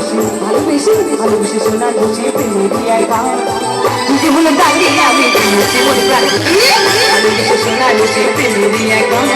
ভালো ভালোবেসে ভালোবেসে সোনা ঘুষে প্রেমে দিয়াই গান জীবন দাঁড়িয়ে আমি জীবন প্রাণ। ভালোবেসে সোনা ঘুষে প্রেমে দিয়াই গান